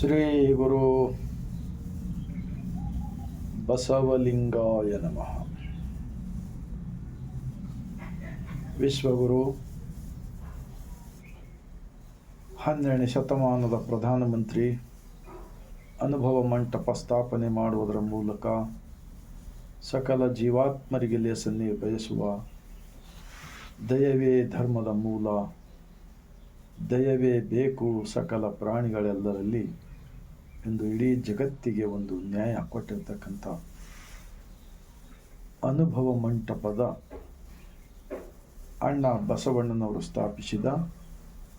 ಶ್ರೀ ಗುರು ಬಸವಲಿಂಗಾಯ ನಮಃ. ವಿಶ್ವಗುರು, ಹನ್ನೆರಡನೇ ಶತಮಾನದ ಪ್ರಧಾನಮಂತ್ರಿ ಅನುಭವ ಮಂಟಪ ಸ್ಥಾಪನೆ ಮಾಡುವುದರ ಮೂಲಕ ಸಕಲ ಜೀವಾತ್ಮರಿಗೆ ಲೇಸನ್ನೇ ಬಯಸುವ ದಯವೇ ಧರ್ಮದ ಮೂಲ, ದಯವೇ ಬೇಕು ಸಕಲ ಪ್ರಾಣಿಗಳೆಲ್ಲರಲ್ಲಿ ಎಂದು ಇಡೀ ಜಗತ್ತಿಗೆ ಒಂದು ನ್ಯಾಯ ಕೊಟ್ಟಿರ್ತಕ್ಕಂಥ ಅನುಭವ ಮಂಟಪದ ಅಣ್ಣ ಬಸವಣ್ಣನವರು ಸ್ಥಾಪಿಸಿದ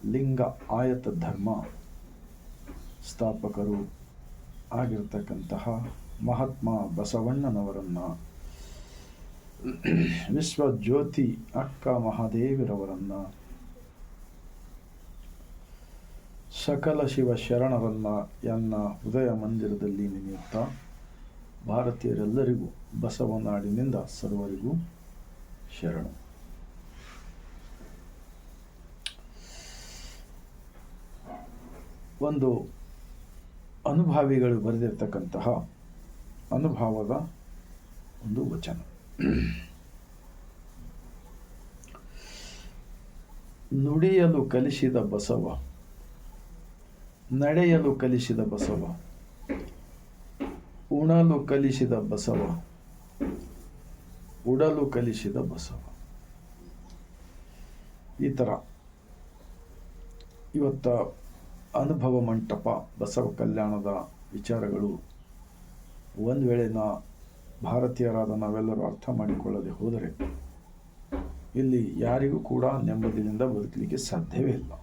ಲಿಂಗ ಆಯತ ಧರ್ಮ ಸ್ಥಾಪಕರು ಆಗಿರತಕ್ಕಂತಹ ಮಹಾತ್ಮ ಬಸವಣ್ಣನವರನ್ನು ವಿಶ್ವಜ್ಯೋತಿ ಅಕ್ಕ ಮಹಾದೇವಿರವರನ್ನು ಸಕಲ ಶಿವ ಶರಣರನ್ನ ಎನ್ನ ಹೃದಯ ಮಂದಿರದಲ್ಲಿ ನೆನೆಯುತ್ತಾ ಭಾರತೀಯರೆಲ್ಲರಿಗೂ ಬಸವನಾಡಿನಿಂದ ಸರ್ವರಿಗೂ ಶರಣು. ಒಂದು ಅನುಭಾವಿಗಳು ಬರೆದಿರ್ತಕ್ಕಂತಹ ಅನುಭವದ ಒಂದು ವಚನ. ನುಡಿಯಲು ಕಲಿಸಿದ ಬಸವ ನಡೆಯಲು ಕಲಿಸಿದ ಬಸವ. ಉಣಲು ಕಲಿಸಿದ ಬಸವ. ಉಡಲು ಕಲಿಸಿದ ಬಸವ. ಈ ಥರ ಇವತ್ತ ಅನುಭವ ಮಂಟಪ ಬಸವ ಕಲ್ಯಾಣದ ವಿಚಾರಗಳು ಒಂದು ವೇಳೆ ನಾ ಭಾರತೀಯರಾದ ನಾವೆಲ್ಲರೂ ಅರ್ಥ ಮಾಡಿಕೊಳ್ಳದೆ ಹೋದರೆ ಇಲ್ಲಿ ಯಾರಿಗೂ ಕೂಡ ನೆಮ್ಮದಿಯಿಂದ ಬದುಕಲಿಕ್ಕೆ ಸಾಧ್ಯವೇ ಇಲ್ಲ.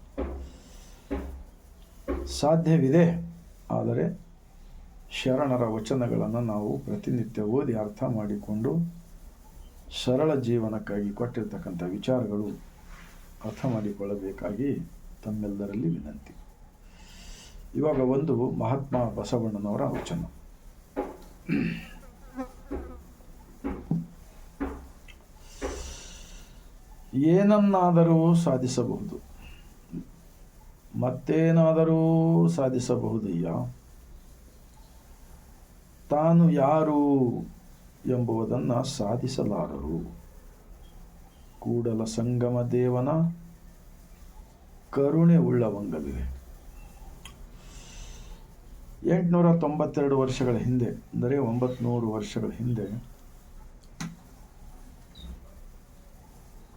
ಸಾಧ್ಯವಿದೆ. ಆದರೆ ಶರಣರ ವಚನಗಳನ್ನು ನಾವು ಪ್ರತಿನಿತ್ಯ ಓದಿ ಅರ್ಥ ಮಾಡಿಕೊಂಡು ಸರಳ ಜೀವನಕ್ಕಾಗಿ ಕೊಟ್ಟಿರ್ತಕ್ಕಂಥ ವಿಚಾರಗಳು ಅರ್ಥ ಮಾಡಿಕೊಳ್ಳಬೇಕಾಗಿ ತಮ್ಮೆಲ್ಲರಲ್ಲಿ ವಿನಂತಿ. ಇವಾಗ ಒಂದು ಮಹಾತ್ಮ ಬಸವಣ್ಣನವರ ವಚನ. ಏನನ್ನಾದರೂ ಸಾಧಿಸಬಹುದು. ಮತ್ತೇನಾದರೂ ಸಾಧಿಸಬಹುದಯ್ಯ ತಾನು ಯಾರು ಎಂಬುದನ್ನು ಸಾಧಿಸಲಾರರು. ಕೂಡಲ ಸಂಗಮ ದೇವನ ಕರುಣೆ ಉಳ್ಳವಂಗಲಿದೆ. ಎಂಟುನೂರ ತೊಂಬತ್ತೆರಡು ವರ್ಷಗಳ ಹಿಂದೆ, ಅಂದರೆ ಒಂಬತ್ನೂರು ವರ್ಷಗಳ ಹಿಂದೆ,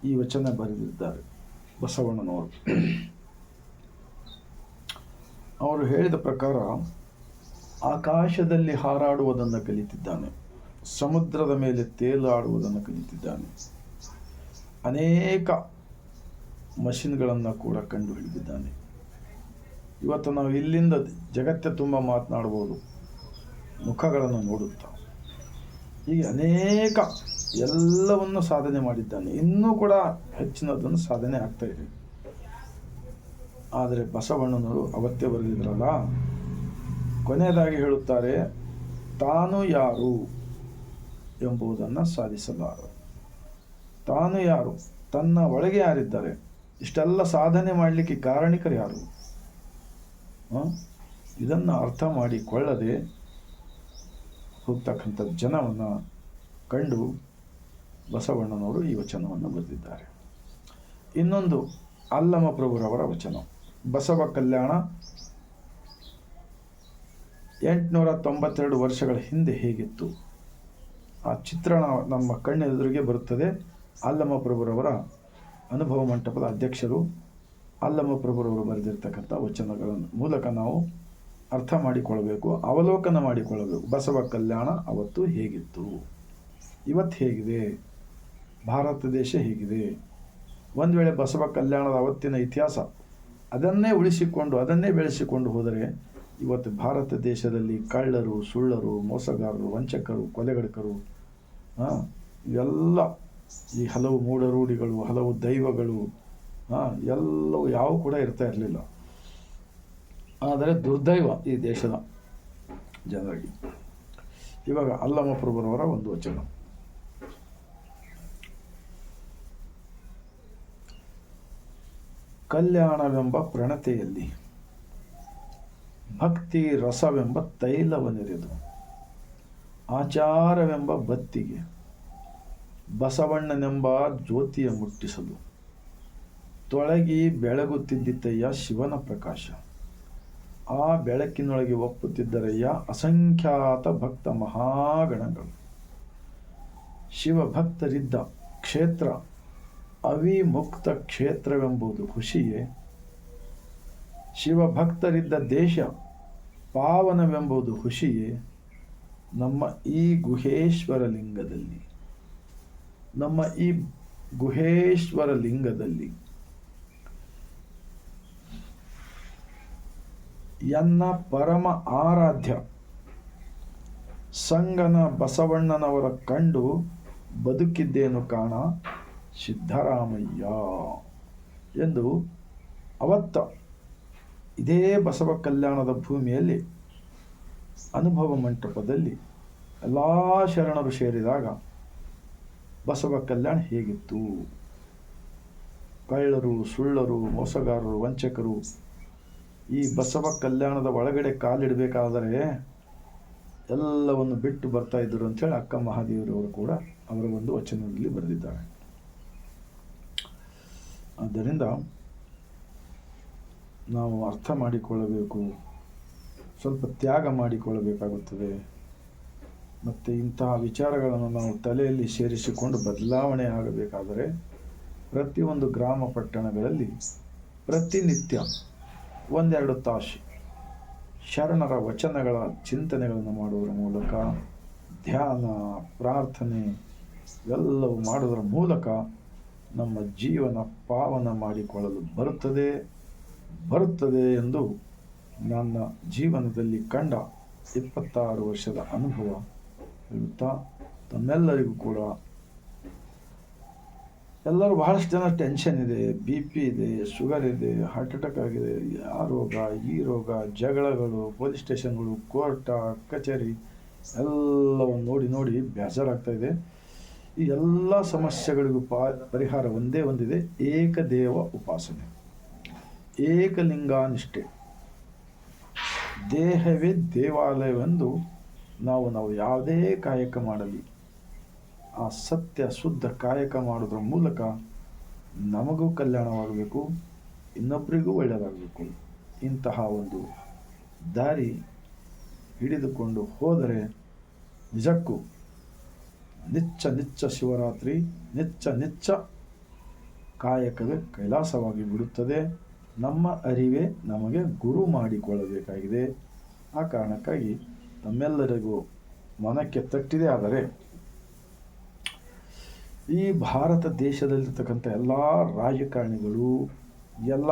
ಈ ವಚನ ಬರೆದಿದ್ದಾರೆ ಬಸವಣ್ಣನವರು. ಅವರು ಹೇಳಿದ ಪ್ರಕಾರ ಆಕಾಶದಲ್ಲಿ ಹಾರಾಡುವುದನ್ನು ಕಲಿತಿದ್ದಾನೆ, ಸಮುದ್ರದ ಮೇಲೆ ತೇಲಾಡುವುದನ್ನು ಕಲಿತಿದ್ದಾನೆ. ಅನೇಕ ಮಷಿನ್ಗಳನ್ನು ಕೂಡ ಕಂಡು ಹಿಡಿದಿದ್ದಾನೆ ಇವತ್ತು ನಾವು ಇಲ್ಲಿಂದ ಜಗತ್ತೆ ತುಂಬ ಮಾತನಾಡ್ಬೋದು, ಮುಖಗಳನ್ನು ನೋಡುತ್ತಾ. ಹೀಗೆ ಅನೇಕ ಎಲ್ಲವನ್ನು ಸಾಧನೆ ಮಾಡಿದ್ದಾನೆ. ಇನ್ನೂ ಕೂಡ ಹೆಚ್ಚಿನದನ್ನು ಸಾಧನೆ ಆಗ್ತಾ ಇದೆ. ಆದರೆ ಬಸವಣ್ಣನವರು ಅವತ್ತೇ ಬರೆದಿದ್ರಲ್ಲ? ಕೊನೆಯದಾಗಿ ಹೇಳುತ್ತಾರೆ, ತಾನು ಯಾರು ಎಂಬುದನ್ನು ಸಾಧಿಸಬಾರದು. ತಾನು ಯಾರು? ತನ್ನ ಒಳಗೆ ಯಾರಿದ್ದಾರೆ? ಇಷ್ಟೆಲ್ಲ ಸಾಧನೆ ಮಾಡಲಿಕ್ಕೆ ಕಾರಣಿಕರು ಯಾರು? ಇದನ್ನು ಅರ್ಥ ಮಾಡಿಕೊಳ್ಳದೆ ಹೋಗ್ತಕ್ಕಂಥ ಜನವನ್ನು ಕಂಡು ಬಸವಣ್ಣನವರು ಈ ವಚನವನ್ನು ಬರೆದಿದ್ದಾರೆ. ಇನ್ನೊಂದು ಅಲ್ಲಮ ಪ್ರಭುರವರ ವಚನ. ಬಸವ ಕಲ್ಯಾಣ ಎಂಟುನೂರ ತೊಂಬತ್ತೆರಡು ವರ್ಷಗಳ ಹಿಂದೆ ಹೇಗಿತ್ತು? ಆ ಚಿತ್ರಣ ನಮ್ಮ ಕಣ್ಣೆದುರಿಗೆ ಬರುತ್ತದೆ. ಅಲ್ಲಮಪ್ರಭುರವರ ಅನುಭವ ಮಂಟಪದ ಅಧ್ಯಕ್ಷರು ಅಲ್ಲಮಪ್ರಭುರವರು ಬರೆದಿರ್ತಕ್ಕಂಥ ವಚನಗಳ ಮೂಲಕ ನಾವು ಅರ್ಥ ಮಾಡಿಕೊಳ್ಳಬೇಕು ಅವಲೋಕನ ಮಾಡಿಕೊಳ್ಳಬೇಕು ಬಸವ ಕಲ್ಯಾಣ ಅವತ್ತು ಹೇಗಿತ್ತು? ಇವತ್ತು ಹೇಗಿದೆ? ಭಾರತ ದೇಶ ಹೇಗಿದೆ? ಒಂದು ವೇಳೆ ಬಸವ ಕಲ್ಯಾಣದ ಅವತ್ತಿನ ಇತಿಹಾಸ ಅದನ್ನೇ ಉಳಿಸಿಕೊಂಡು, ಅದನ್ನೇ ಬೆಳೆಸಿಕೊಂಡು ಹೋದರೆ ಇವತ್ತು ಭಾರತ ದೇಶದಲ್ಲಿ ಕಳ್ಳರು, ಸುಳ್ಳರು, ಮೋಸಗಾರರು, ವಂಚಕರು, ಕೊಲೆಗಡಕರು ಇವೆಲ್ಲ ಈ ಹಲವು ಮೂಢರೂಢಿಗಳು, ಹಲವು ದೈವಗಳು ಎಲ್ಲವೂ ಯಾವ ಕೂಡ ಇರ್ತಾ ಇರಲಿಲ್ಲ. ಆದರೆ ದುರ್ದೈವ ಈ ದೇಶದ ಜನರಿಗೆ. ಇವಾಗ ಅಲ್ಲಮ ಪ್ರಭುರವರ ಒಂದು ವಚನ. ಕಲ್ಯಾಣವೆಂಬ ಪ್ರಣತೆಯಲ್ಲಿ. ಭಕ್ತಿ ರಸವೆಂಬ ತೈಲವನೆರೆದು ಆಚಾರವೆಂಬ ಬತ್ತಿಗೆ. ಬಸವಣ್ಣನೆಂಬ ಜ್ಯೋತಿಯ ಮುಟ್ಟಿಸಲು. ತೊಳಗಿ ಬೆಳಗುತ್ತಿದ್ದಿತ್ತಯ್ಯ ಶಿವನ ಪ್ರಕಾಶ. ಆ ಬೆಳಕಿನೊಳಗೆ ಒಪ್ಪುತ್ತಿದ್ದರಯ್ಯ ಅಸಂಖ್ಯಾತ ಭಕ್ತ ಮಹಾಗಣಗಳು. ಶಿವಭಕ್ತರಿದ್ದ ಕ್ಷೇತ್ರ ಅವಿಮುಕ್ತ ಕ್ಷೇತ್ರವೆಂಬುದು ಖುಷಿಯೇ. ಶಿವಭಕ್ತರಿದ್ದ ದೇಶ ಪಾವನವೆಂಬುದು ಖುಷಿಯೇ. ನಮ್ಮ ಈ ಗುಹೇಶ್ವರ ಲಿಂಗದಲ್ಲಿ ನಮ್ಮ ಈ ಗುಹೇಶ್ವರ ಲಿಂಗದಲ್ಲಿ ಎನ್ನ ಪರಮ ಆರಾಧ್ಯ ಸಂಗನ ಬಸವಣ್ಣನವರ ಕಂಡು ಬದುಕಿದ್ದೇನು ಕಾಣ? ಸಿದ್ದರಾಮಯ್ಯ ಎಂದು ಅವತ್ತ ಇದೇ ಬಸವ ಕಲ್ಯಾಣದ ಭೂಮಿಯಲ್ಲಿ ಅನುಭವ ಮಂಟಪದಲ್ಲಿ ಎಲ್ಲ ಶರಣರು ಸೇರಿದಾಗ ಬಸವ ಕಲ್ಯಾಣ ಹೇಗಿತ್ತು? ಕಳ್ಳರು, ಸುಳ್ಳರು, ಮೋಸಗಾರರು, ವಂಚಕರು ಈ ಬಸವ ಕಲ್ಯಾಣದ ಒಳಗಡೆ ಕಾಲಿಡಬೇಕಾದರೆ ಎಲ್ಲವನ್ನು ಬಿಟ್ಟು ಬರ್ತಾ ಇದ್ದರು ಅಂತೇಳಿ ಅಕ್ಕ ಮಹಾದೇವರವರು ಕೂಡ ಅವರ ಒಂದು ವಚನದಲ್ಲಿ ಬರೆದಿದ್ದಾರೆ. ಆದ್ದರಿಂದ ನಾವು ಅರ್ಥ ಮಾಡಿಕೊಳ್ಳಬೇಕು, ಸ್ವಲ್ಪ ತ್ಯಾಗ ಮಾಡಿಕೊಳ್ಳಬೇಕಾಗುತ್ತದೆ. ಮತ್ತು ಇಂತಹ ವಿಚಾರಗಳನ್ನು ನಾವು ತಲೆಯಲ್ಲಿ ಸೇರಿಸಿಕೊಂಡು ಬದಲಾವಣೆ ಆಗಬೇಕಾದರೆ ಪ್ರತಿಯೊಂದು ಗ್ರಾಮ ಪಟ್ಟಣಗಳಲ್ಲಿ ಪ್ರತಿನಿತ್ಯ ಒಂದೆರಡು ತಾಸು ಶರಣರ ವಚನಗಳ ಚಿಂತನೆಗಳನ್ನು ಮಾಡುವುದರ ಮೂಲಕ, ಧ್ಯಾನ, ಪ್ರಾರ್ಥನೆ ಎಲ್ಲವೂ ಮಾಡುವುದರ ಮೂಲಕ ನಮ್ಮ ಜೀವನ ಪಾವನ ಮಾಡಿಕೊಳ್ಳಲು ಬರುತ್ತದೆ ಬರುತ್ತದೆ ಎಂದು ನನ್ನ ಜೀವನದಲ್ಲಿ ಕಂಡ ಇಪ್ಪತ್ತಾರು ವರ್ಷದ ಅನುಭವ ಹೇಳುತ್ತಾ, ತಮ್ಮೆಲ್ಲರಿಗೂ ಕೂಡ. ಎಲ್ಲರೂ ಬಹಳಷ್ಟು ಜನ ಟೆನ್ಷನ್ ಇದೆ ಬಿ ಪಿ ಇದೆ ಶುಗರ್ ಇದೆ ಹಾರ್ಟ್ ಅಟ್ಯಾಕ್ ಆಗಿದೆ, ಆ ರೋಗ, ಈ ರೋಗ, ಜಗಳಗಳು ಪೊಲೀಸ್ ಸ್ಟೇಷನ್ಗಳು ಕೋರ್ಟ, ಕಚೇರಿ, ಎಲ್ಲವನ್ನು ನೋಡಿ ನೋಡಿ ಬೇಜಾರಾಗ್ತಾ ಇದೆ. ಈ ಎಲ್ಲ ಸಮಸ್ಯೆಗಳಿಗೂ ಪಾ, ಪರಿಹಾರ ಒಂದೇ ಒಂದಿದೆ, ಏಕದೇವ ಉಪಾಸನೆ. ಏಕಲಿಂಗಾನಿಷ್ಠೆ. ದೇಹವೇ ದೇವಾಲಯವೆಂದು ನಾವು ನಾವು ಯಾವುದೇ ಕಾಯಕ ಮಾಡಲಿ. ಆ ಸತ್ಯ ಶುದ್ಧ ಕಾಯಕ ಮಾಡೋದ್ರ ಮೂಲಕ ನಮಗೂ ಕಲ್ಯಾಣವಾಗಬೇಕು ಇನ್ನೊಬ್ಬರಿಗೂ ಒಳ್ಳೆಯದಾಗಬೇಕು. ಇಂತಹ ಒಂದು ದಾರಿ ಹಿಡಿದುಕೊಂಡು ಹೋದರೆ ನಿಜಕ್ಕೂ ನಿಚ್ಚ ನಿಚ್ಚ ಶಿವರಾತ್ರಿ, ನಿಚ್ಚ ನಿಚ್ಚ ಕಾಯಕವೇ ಕೈಲಾಸವಾಗಿ ಬಿಡುತ್ತದೆ. ನಮ್ಮ ಅರಿವೇ ನಮಗೆ ಗುರು ಮಾಡಿಕೊಳ್ಳಬೇಕಾಗಿದೆ. ಆ ಕಾರಣಕ್ಕಾಗಿ ತಮ್ಮೆಲ್ಲರಿಗೂ ಮನಕ್ಕೆ ತಟ್ಟಿದೆ. ಆದರೆ ಈ ಭಾರತ ದೇಶದಲ್ಲಿರ್ತಕ್ಕಂಥ ಎಲ್ಲ ರಾಜಕಾರಣಿಗಳು, ಎಲ್ಲ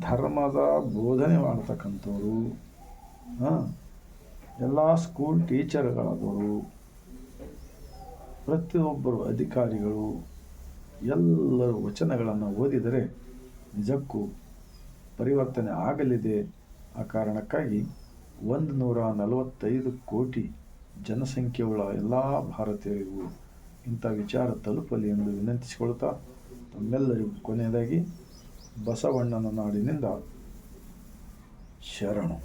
ಧರ್ಮದ ಬೋಧನೆ ಮಾಡ್ತಕ್ಕಂಥವ್ರು ಎಲ್ಲ ಸ್ಕೂಲ್ ಟೀಚರ್ಗಳಾದವರು ಪ್ರತಿಯೊಬ್ಬರು ಅಧಿಕಾರಿಗಳು ಎಲ್ಲರೂ ವಚನಗಳನ್ನು ಓದಿದರೆ ನಿಜಕ್ಕೂ ಪರಿವರ್ತನೆ ಆಗಲಿದೆ. ಆ ಕಾರಣಕ್ಕಾಗಿ ಒಂದು ನೂರ ನಲವತ್ತೈದು ಕೋಟಿ ಜನಸಂಖ್ಯೆಯುಳ್ಳ ಎಲ್ಲ ಭಾರತೀಯರಿಗೂ ಇಂಥ ವಿಚಾರ ತಲುಪಲಿ ಎಂದು ವಿನಂತಿಸಿಕೊಳ್ತಾ ತಮ್ಮೆಲ್ಲರಿಗೂ ಕೊನೆಯದಾಗಿ ಬಸವಣ್ಣನ ನಾಡಿನಿಂದ ಶರಣು.